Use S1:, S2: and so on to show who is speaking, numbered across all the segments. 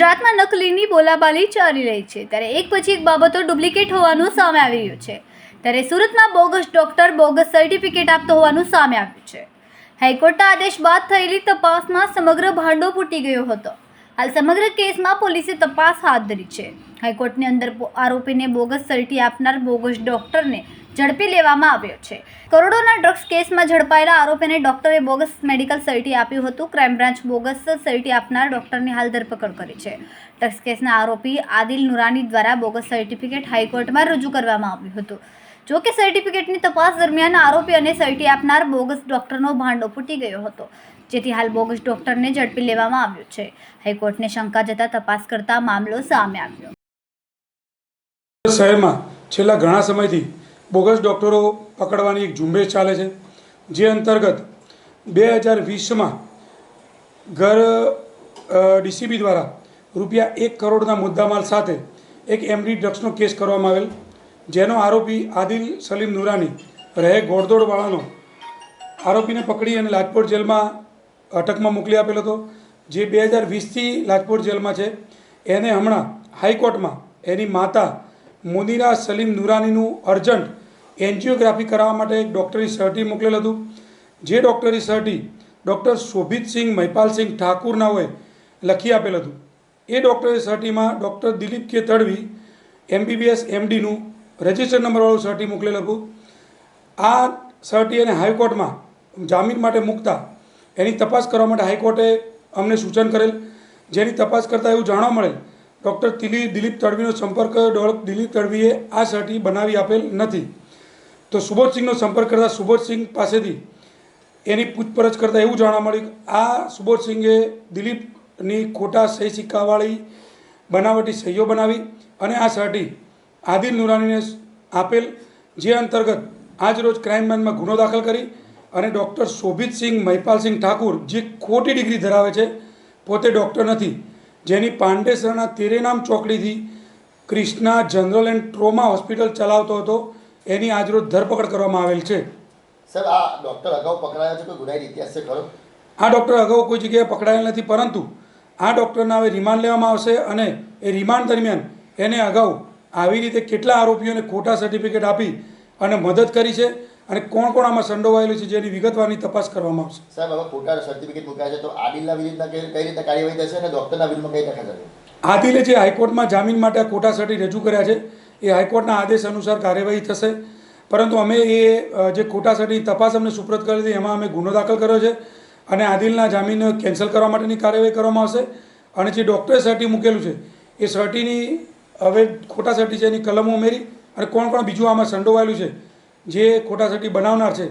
S1: ગુજરાતમાં નકલીની બોલાબાલી ચાલી રહી છે. ત્યારે એક પછી એક બાબતો ડુપ્લિકેટ હોવાનું સામે આવી રહ્યું છે. ત્યારે સુરતમાં બોગસ ડોક્ટર બોગસ સર્ટિફિકેટ આપતો હોવાનું સામે આવ્યું છે. હાઈકોર્ટના આદેશ બાદ થયેલી તપાસમાં સમગ્ર ભાંડો ફૂટી ગયો હતો. હાલ સમગ્ર કેસમાં પોલીસે તપાસ હાથ ધરી છે. હાઈકોર્ટની અંદર આરોપીને બોગસ સર્ટી આપનાર બોગસ ડોક્ટરને ઝડપી લેવામાં આવ્યો છે. કરોડોના ડ્રગ્સ કેસમાં ઝડપાયેલા આરોપીને ડોક્ટરે બોગસ મેડિકલ સર્ટી આપ્યું હતું. ક્રાઇમ બ્રાન્ચ બોગસ સર્ટી આપનાર ડોક્ટરની હાલ ધરપકડ કરી છે. ડ્રગ્સ કેસના આરોપી આદિલ નુરાની દ્વારા બોગસ સર્ટિફિકેટ હાઈકોર્ટમાં રજૂ કરવામાં આવ્યું હતું. જો કે સર્ટિફિકેટની તપાસ દરમિયાન આરોપી અને સર્ટી આપનાર બોગસ ડોક્ટરનો ભાંડો ફૂટી ગયો હતો. જેથી હાલ બોગસ ડોક્ટરને ઝડપી લેવામાં આવ્યો છે. હાઈકોર્ટને શંકા જતા તપાસ કરતા મામલો સામે આવ્યો.
S2: શહેરમાં છેલ્લા ઘણા સમયથી બોગસ ડૉક્ટરો પકડવાની એક ઝુંબેશ ચાલે છે, જે અંતર્ગત બે હજાર વીસમાં ઘર ડીસીબી દ્વારા રૂપિયા એક કરોડના મુદ્દામાલ સાથે એક એમડી ડ્રગ્સનો કેસ કરવામાં આવેલ, જેનો આરોપી આદિલ સલીમ નુરાની રહે ગોળદોડવાળાનો. આરોપીને પકડી અને લાજપોર જેલમાં અટકમાં મોકલી આપેલો હતો, જે બે હજાર વીસથી લાજપોર જેલમાં છે. એને હમણાં હાઈકોર્ટમાં એની માતા મુનીરા સલીમ નુરાનીનું અર્જન્ટ એન્જિયોગ્રાફી કરાવવા માટે એક ડૉક્ટરી સર્ટી મોકલેલ હતું. જે ડૉક્ટરી સર્ટી ડૉક્ટર શોભિતસિંહ મહિપાલસિંહ ઠાકુરનાઓએ લખી આપેલ હતું. એ ડૉક્ટરી સર્ટીમાં doctor Dilip K Tadvi, MBBS એમડીનું register નંબરવાળું સર્ટી મોકલેલ હતું. આ સર્ટી અને હાઈકોર્ટમાં જામીન માટે મૂકતા, એની તપાસ કરવા માટે હાઈકોર્ટે અમને સૂચન કરેલ. જેની તપાસ કરતાં એવું જાણવા મળેલ, ડૉક્ટર તિલી દિલીપ તડવીનો સંપર્ક, દિલીપ તડવીએ આ સર્ટી બનાવી આપેલ નથી. તો સુબોધસિંહનો સંપર્ક કરતાં સુબોધસિંહ પાસેથી એની પૂછપરછ કરતાં એવું જાણવા મળ્યું આ સુબોધસિંહે દિલીપની ખોટા સહી સિક્કાવાળી બનાવટી સહીઓ બનાવી અને આ સર્ટી આદિલ નુરાનીને આપેલ જે અંતર્ગત આજરોજ ક્રાઇમ બ્રાન્ચમાં ગુનો દાખલ કરી અને ડૉક્ટર શોભિતસિંહ મહિપાલસિંહ ઠાકુર જે ખોટી ડિગ્રી ધરાવે છે, પોતે ડૉક્ટર નથી. જેની પાંડેસરના તેરેનામ ચોકડીથી Krishna general and trauma hospital ચલાવતો હતો. એની આજરોજ ધરપકડ કરવામાં આવેલ છે.
S3: સર આ ડૉક્ટર અગાઉ પકડાયા છે કોઈ ગુનાહિત ઇતિહાસ છે ખરો?
S2: આ ડૉક્ટર અગાઉ કોઈ જગ્યાએ પકડાયેલ નથી પરંતુ આ ડૉક્ટરના હવે રિમાન્ડ લેવામાં આવશે અને એ રિમાન્ડ દરમિયાન એને અગાઉ આવી રીતે કેટલા આરોપીઓને ખોટા સર્ટિફિકેટ આપી અને મદદ કરી છે અને કોણ કોણ આમાં સંડોવાયેલું છે જેની વિગતવારની તપાસ કરવામાં આવશે.
S3: સાહેબ હવે ખોટા સર્ટિફિકેટ મુકાય છે તો આદિલના વિરુદ્ધના કઈ રીતે કાર્યવાહી થશે અને ડોક્ટરના વિરુદ્ધમાં કઈ રીતે થશે
S2: આદિલે જે હાઈકોર્ટમાં જામીન માટે ખોટા સર્ટિ રજૂ કર્યા છે એ હાઈકોર્ટના આદેશ અનુસાર કાર્યવાહી થશે. પરંતુ અમે એ જે ખોટા તપાસ અમને સુપ્રત કરી હતી એમાં અમે ગુનો દાખલ કર્યો છે અને આદિલના જામીન કેન્સલ કરવા માટેની કાર્યવાહી કરવામાં આવશે. અને જે ડૉક્ટરે સર્ટી મૂકેલું છે એ સર્ટીની હવે ખોટા સર્ટી છે એની કલમો ઉમેરી અને કોણ કોણ બીજું આમાં સંડોવાયેલું છે જે ખોટા સર્ટી બનાવનાર છે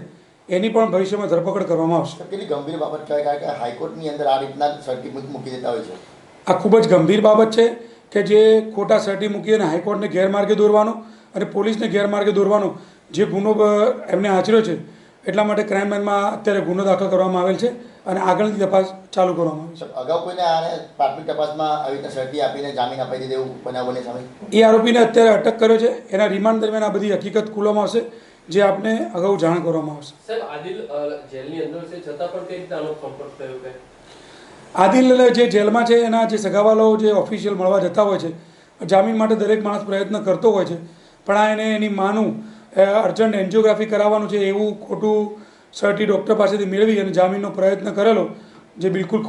S2: એની પણ ભવિષ્યમાં ધરપકડ કરવામાં આવશે.
S3: કેટલી ગંભીર બાબત કહેવાય? કારણ કે હાઈકોર્ટની અંદર આ રીતના સર્ટિફિકેટ મૂકી દેતા હોય છે.
S2: આ ખૂબ જ ગંભીર બાબત છે. કે જે ખોટા સર્ટી મૂકી અને હાઈકોર્ટને ગેરમાર્ગે દોરવાનો અને પોલીસને ગેરમાર્ગે દોરવાનો જે ગુનો એમને આચર્યો છે એટલા માટે ક્રાઇમ બ્રાન્ચમાં અત્યારે ગુનો દાખલ કરવામાં આવેલ છે અને આગળની તપાસ ચાલુ કરવામાં આવી
S3: છે. અગાઉ કોઈને આને પ્રાથમિક તપાસમાં આવી રીતે સર્ટી આપીને જામીન અપાઈ દીધે એવું બનાવવાની સામે?
S2: એ આરોપીને અત્યારે અટક કર્યો છે. એના રિમાન્ડ દરમિયાન આ બધી હકીકત ખુલવામાં આવશે જે આપને અગાઉ જાણ કરવામાં આવશે.
S4: સાહેબ આદિલ જેલની અંદર છે છતાં પણ કઈ રીતે આનો સંપર્ક થયો કે?
S2: આદિલ જે જેલમાં છે, એના જે સગાવાલાઓ જે ઓફિશિયલ મળવા જતા હોય છે, જામીન માટે દરેક માણસ પ્રયત્ન કરતો હોય છે. પણ આ એને એની માનું અર્જન્ટ એન્જિયોગ્રાફી કરાવવાનું છે એવું ખોટું સર્ટી ડૉક્ટર પાસેથી મેળવી અને જામીનનો પ્રયત્ન કરેલો, જે બિલકુલ ખોટો